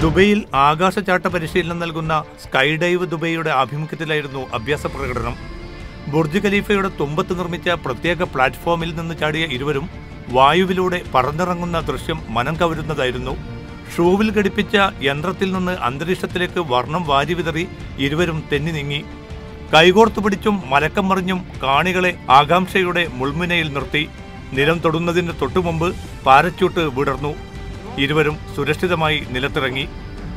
ദുബൈയിൽ ആകാശചാട്ട പരിശീലനം നൽകുന്ന സ്കൈ ഡൈവ് ദുബൈയുടെ ആഭിമുഖ്യത്തിലായിരുന്നു അഭ്യാസ പ്രകടനം. ബുർജ് ഖലീഫയുടെ തുമ്പത്ത് നിർമ്മിച്ച പ്രത്യേക പ്ലാറ്റ്ഫോമിൽ നിന്ന് ചാടിയ ഇരുവരും വായുവിലൂടെ പറന്നിറങ്ങുന്ന ദൃശ്യം മനം കവരുന്നതായിരുന്നു. ഷൂവിൽ ഘടിപ്പിച്ച യന്ത്രത്തിൽ നിന്ന് അന്തരീക്ഷത്തിലേക്ക് വർണം വാരിവിതറി ഇരുവരും തെന്നി നീങ്ങി കൈകോർത്തു പിടിച്ചും മലക്കം മറിഞ്ഞും കാണികളെ ആകാംക്ഷയുടെ മുൾമുനയിൽ നിർത്തി. നിലം തൊടുന്നതിന് തൊട്ടുമുമ്പ് പാരച്യൂട്ട് വിടർന്നു. ഇരുവരും സുരക്ഷിതമായി നിലത്തിറങ്ങി.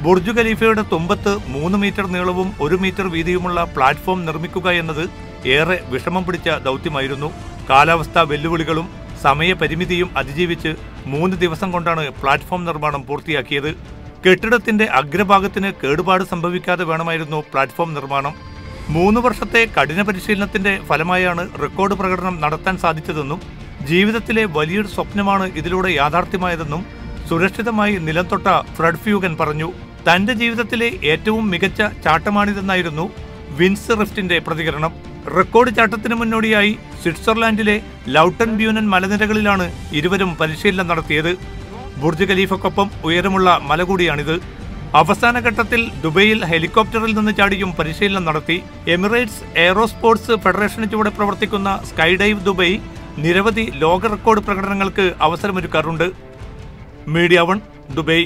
ബുർജ് ഖലീഫയുടെ തുമ്പത്ത് മൂന്ന് മീറ്റർ നീളവും ഒരു മീറ്റർ വീതിയുമുള്ള പ്ലാറ്റ്ഫോം നിർമ്മിക്കുക എന്നത് ഏറെ വിഷമം പിടിച്ച ദൗത്യമായിരുന്നു. കാലാവസ്ഥാ വെല്ലുവിളികളും സമയപരിമിതിയും അതിജീവിച്ച് മൂന്ന് ദിവസം കൊണ്ടാണ് പ്ലാറ്റ്ഫോം നിർമ്മാണം പൂർത്തിയാക്കിയത്. കെട്ടിടത്തിന്റെ അഗ്രഭാഗത്തിന് കേടുപാട് സംഭവിക്കാതെ വേണമായിരുന്നു പ്ലാറ്റ്ഫോം നിർമ്മാണം. മൂന്ന് വർഷത്തെ കഠിന പരിശീലനത്തിന്റെ ഫലമായാണ് റെക്കോർഡ് പ്രകടനം നടത്താൻ സാധിച്ചതെന്നും ജീവിതത്തിലെ വലിയൊരു സ്വപ്നമാണ് ഇതിലൂടെ യാഥാർത്ഥ്യമായതെന്നും സുരക്ഷിതമായി നിലം തൊട്ട ഫ്രെഡ് ഫ്യൂഗൻ പറഞ്ഞു തന്റെ ജീവിതത്തിലെ ഏറ്റവും മികച്ച ചാട്ടമാണിതെന്നായിരുന്നു വിൻസ് റിഫ്റ്റിന്റെ പ്രതികരണം. റെക്കോർഡ് ചാട്ടത്തിന് മുന്നോടിയായി സ്വിറ്റ്സർലാൻഡിലെ ലൗട്ടൺ ബ്യൂനൻ മലനിരകളിലാണ് ഇരുവരും പരിശീലനം നടത്തിയത്. ബുർജ് ഖലീഫക്കൊപ്പം ഉയരമുള്ള മല കൂടിയാണിത്. അവസാന ഘട്ടത്തിൽ ദുബൈയിൽ ഹെലികോപ്റ്ററിൽ നിന്ന് ചാടിയും പരിശീലനം നടത്തി. എമിറേറ്റ്സ് എയറോസ്പോർട്സ് ഫെഡറേഷന് ചുവടെ പ്രവർത്തിക്കുന്ന സ്കൈഡൈവ് ദുബൈ നിരവധി ലോക റെക്കോർഡ് പ്രകടനങ്ങൾക്ക് അവസരമൊരുക്കാറുണ്ട്. Media one Dubai